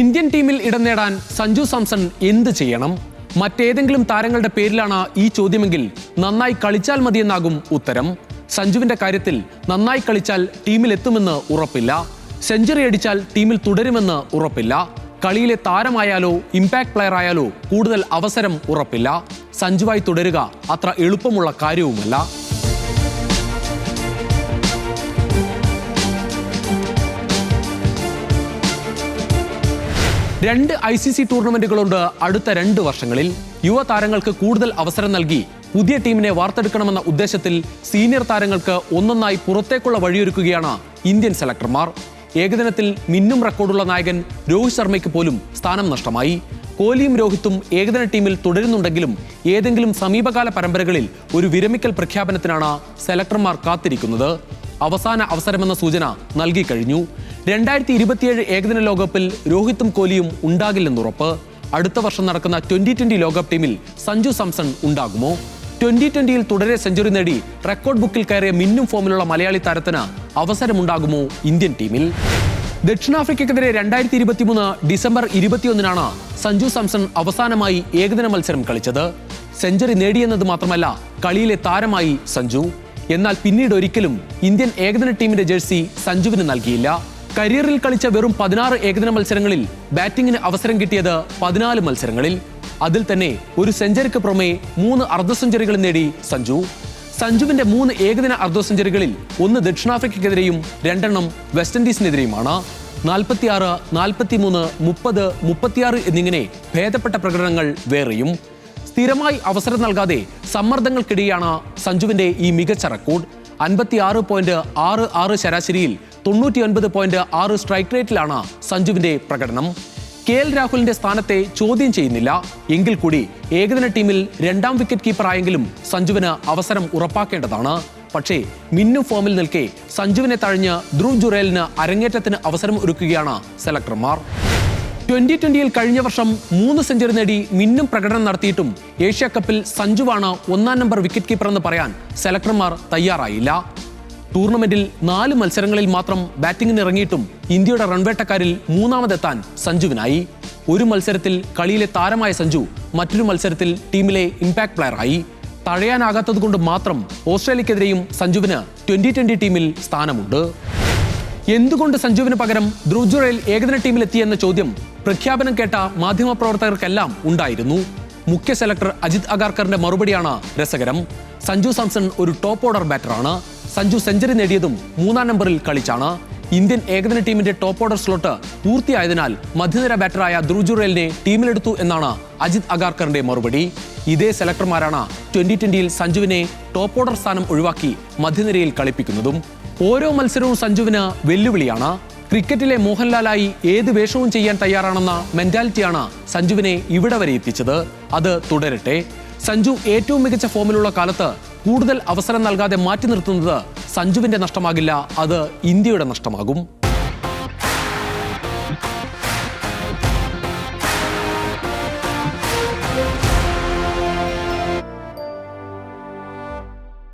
Indian ടീമിൽ ഇടം നേടാൻ സഞ്ജു സാംസൺ എന്ത് ചെയ്യണം? മറ്റേതെങ്കിലും താരങ്ങളുടെ പേരിലാണ് ഈ ചോദ്യമെങ്കിൽ നന്നായി കളിച്ചാൽ മതിയെന്നാകും ഉത്തരം. സഞ്ജുവിന്റെ കാര്യത്തിൽ നന്നായി കളിച്ചാൽ ടീമിൽ എത്തുമെന്ന് ഉറപ്പില്ല. സെഞ്ചുറി അടിച്ചാൽ ടീമിൽ തുടരുമെന്ന് ഉറപ്പില്ല. കളിയിലെ താരമായാലോ ഇമ്പാക്ട് പ്ലെയർ ആയാലോ കൂടുതൽ അവസരം ഉറപ്പില്ല. സഞ്ജുവായി തുടരുക അത്ര എളുപ്പമുള്ള കാര്യവുമല്ല. രണ്ട് ഐ സി സി ടൂർണമെന്റുകളുണ്ട് അടുത്ത രണ്ട് വർഷങ്ങളിൽ. യുവതാരങ്ങൾക്ക് കൂടുതൽ അവസരം നൽകി. പുതിയ ടീമിനെ വാർത്തെടുക്കണമെന്ന ഉദ്ദേശത്തിൽ സീനിയർ താരങ്ങൾക്ക് ഒന്നൊന്നായി പുറത്തേക്കുള്ള വഴിയൊരുക്കുകയാണ് ഇന്ത്യൻ സെലക്ടർമാർ. ഏകദിനത്തിൽ മിന്നും റെക്കോർഡുള്ള നായകൻ രോഹിത് ശർമ്മയ്ക്ക് പോലും സ്ഥാനം നഷ്ടമായി. കോഹ്ലിയും രോഹിത്തും ഏകദിന ടീമിൽ തുടരുന്നുണ്ടെങ്കിലും ഏതെങ്കിലും സമീപകാല പരമ്പരകളിൽ ഒരു വിരമിക്കൽ പ്രഖ്യാപനത്തിനാണ് സെലക്ടർമാർ കാത്തിരിക്കുന്നത്. അവസാന അവസരമെന്ന സൂചന നൽകി കഴിഞ്ഞു. രണ്ടായിരത്തി ഇരുപത്തിയേഴ് ഏകദിന ലോകകപ്പിൽ രോഹിത്തും കോഹ്ലിയും ഉണ്ടാകില്ലെന്നുറപ്പ് അടുത്ത വർഷം നടക്കുന്ന ട്വന്റി ട്വന്റി ലോകകപ്പ് ടീമിൽ സഞ്ജു സാംസൺ ഉണ്ടാകുമോ? ട്വന്റി ട്വന്റിയിൽ തുടരെ സെഞ്ചുറി നേടി റെക്കോർഡ് ബുക്കിൽ കയറിയ മിന്നും ഫോമിലുള്ള മലയാളി താരത്തിന് അവസരമുണ്ടാകുമോ ഇന്ത്യൻ ടീമിൽ? ദക്ഷിണാഫ്രിക്കക്കെതിരെ രണ്ടായിരത്തി ഇരുപത്തിമൂന്ന് ഡിസംബർ ഇരുപത്തിയൊന്നിനാണ് സഞ്ജു സാംസൺ അവസാനമായി ഏകദിന മത്സരം കളിച്ചത്. സെഞ്ചുറി നേടിയെന്നത് മാത്രമല്ല കളിയിലെ താരമായി സഞ്ജു. എന്നാൽ പിന്നീട് ഒരിക്കലും ഇന്ത്യൻ ഏകദിന ടീമിന്റെ ജേഴ്സി സഞ്ജുവിന് നൽകിയില്ല. കരിയറിൽ കളിച്ച വെറും പതിനാറ് ഏകദിന മത്സരങ്ങളിൽ ബാറ്റിംഗിന് അവസരം കിട്ടിയത് പതിനാല് മത്സരങ്ങളിൽ. അതിൽ തന്നെ ഒരു സെഞ്ചുറിക്ക് പുറമെ മൂന്ന് അർദ്ധ സെഞ്ചുറികൾ നേടി സഞ്ജു. സഞ്ജുവിന്റെ മൂന്ന് ഏകദിന അർദ്ധ സെഞ്ചുറികളിൽ ഒന്ന് ദക്ഷിണാഫ്രിക്കയ്ക്കെതിരെയും രണ്ടെണ്ണം വെസ്റ്റ് ഇൻഡീസിനെതിരെയുമാണ്. നാൽപ്പത്തിയാറ് നാൽപ്പത്തിമൂന്ന് മുപ്പത് മുപ്പത്തിയാറ് എന്നിങ്ങനെ ഭേദപ്പെട്ട പ്രകടനങ്ങൾ വേറെയും. സ്ഥിരമായി അവസരം നൽകാതെ സമ്മർദ്ദങ്ങൾക്കിടെയാണ് സഞ്ജുവിന്റെ ഈ മികച്ച റെക്കോർഡ്. അൻപത്തി ആറ് പോയിന്റ് ആറ് ആറ് ശരാശരിയിൽ തൊണ്ണൂറ്റിയൊൻപത് പോയിന്റ് ആറ് സ്ട്രൈക്ക് റേറ്റിലാണ് സഞ്ജുവിന്റെ പ്രകടനം. കെ എൽ രാഹുലിന്റെ സ്ഥാനത്തെ ചോദ്യം ചെയ്യുന്നില്ല. എങ്കിൽ കൂടി ഏകദിന ടീമിൽ രണ്ടാം വിക്കറ്റ് കീപ്പറായെങ്കിലും സഞ്ജുവിന് അവസരം ഉറപ്പാക്കേണ്ടതാണ്. പക്ഷേ മിന്നു ഫോമിൽ നിൽക്കെ സഞ്ജുവിനെ തഴഞ്ഞ് ധ്രുവ് ജുറേലിന് അരങ്ങേറ്റത്തിന് അവസരം ഒരുക്കുകയാണ് സെലക്ടർമാർ ട്വന്റി ട്വന്റിയിൽ കഴിഞ്ഞ വർഷം മൂന്ന് സെഞ്ചുറി നേടി മിന്നും പ്രകടനം നടത്തിയിട്ടും ഏഷ്യ കപ്പിൽ സഞ്ജുവാണ് ഒന്നാം നമ്പർ വിക്കറ്റ് കീപ്പർ എന്ന് പറയാൻ സെലക്ടർമാർ തയ്യാറായില്ല. ടൂർണമെന്റിൽ നാല് മത്സരങ്ങളിൽ മാത്രം ബാറ്റിംഗിന് ഇറങ്ങിയിട്ടും ഇന്ത്യയുടെ റൺവേട്ടക്കാരിൽ മൂന്നാമതെത്താൻ സഞ്ജുവിനായി. ഒരു മത്സരത്തിൽ കളിയിലെ താരമായ സഞ്ജു മറ്റൊരു മത്സരത്തിൽ ടീമിലെ ഇമ്പാക്ട് പ്ലെയറായി. തഴയാനാകാത്തത് കൊണ്ട് മാത്രം ഓസ്ട്രേലിയക്കെതിരെയും സഞ്ജുവിന് ട്വന്റി ട്വന്റി ടീമിൽ സ്ഥാനമുണ്ട്. എന്തുകൊണ്ട് സഞ്ജുവിന് പകരം ധ്രുവ് ജുറേൽ ഏകദിന ടീമിലെത്തിയെന്ന ചോദ്യം പ്രഖ്യാപനം കേട്ട മാധ്യമപ്രവർത്തകർക്കെല്ലാം ഉണ്ടായിരുന്നു. മുഖ്യ സെലക്ടർ അജിത് അഗാർക്കറിന്റെ മറുപടിയാണ് രസകരം. സഞ്ജു സാംസൺ ഒരു ടോപ്പ് ഓർഡർ ബാറ്ററാണ്. സഞ്ജു സെഞ്ചുറി നേടിയതും മൂന്നാം നമ്പറിൽ കളിച്ചാണ്. ഇന്ത്യൻ ഏകദിന ടീമിന്റെ ടോപ്പ് ഓർഡർ സ്ലോട്ട് പൂർത്തിയായതിനാൽ മധ്യനിര ബാറ്ററായ ദ്രുജുറേലിനെ ജുറേലിനെ ടീമിലെടുത്തു എന്നാണ് അജിത് അഗാർക്കറിന്റെ മറുപടി. ഇതേ സെലക്ടർമാരാണ് ട്വന്റി ട്വന്റിയിൽ സഞ്ജുവിനെ ടോപ്പ് ഓർഡർ സ്ഥാനം ഒഴിവാക്കി മധ്യനിരയിൽ കളിപ്പിക്കുന്നതും. ഓരോ മത്സരവും സഞ്ജുവിന് വെല്ലുവിളിയാണ്. ക്രിക്കറ്റിലെ മോഹൻലാലായി ഏത് വേഷവും ചെയ്യാൻ തയ്യാറാണെന്ന മെന്റാലിറ്റിയാണ് സഞ്ജുവിനെ ഇവിടെ വരെ എത്തിച്ചത്. അത് തുടരട്ടെ. സഞ്ജു ഏറ്റവും മികച്ച ഫോമിലുള്ള കാലത്ത് കൂടുതൽ അവസരം നൽകാതെ മാറ്റി നിർത്തുന്നത് സഞ്ജുവിന്റെ നഷ്ടമാകില്ല. അത് ഇന്ത്യയുടെ നഷ്ടമാകും.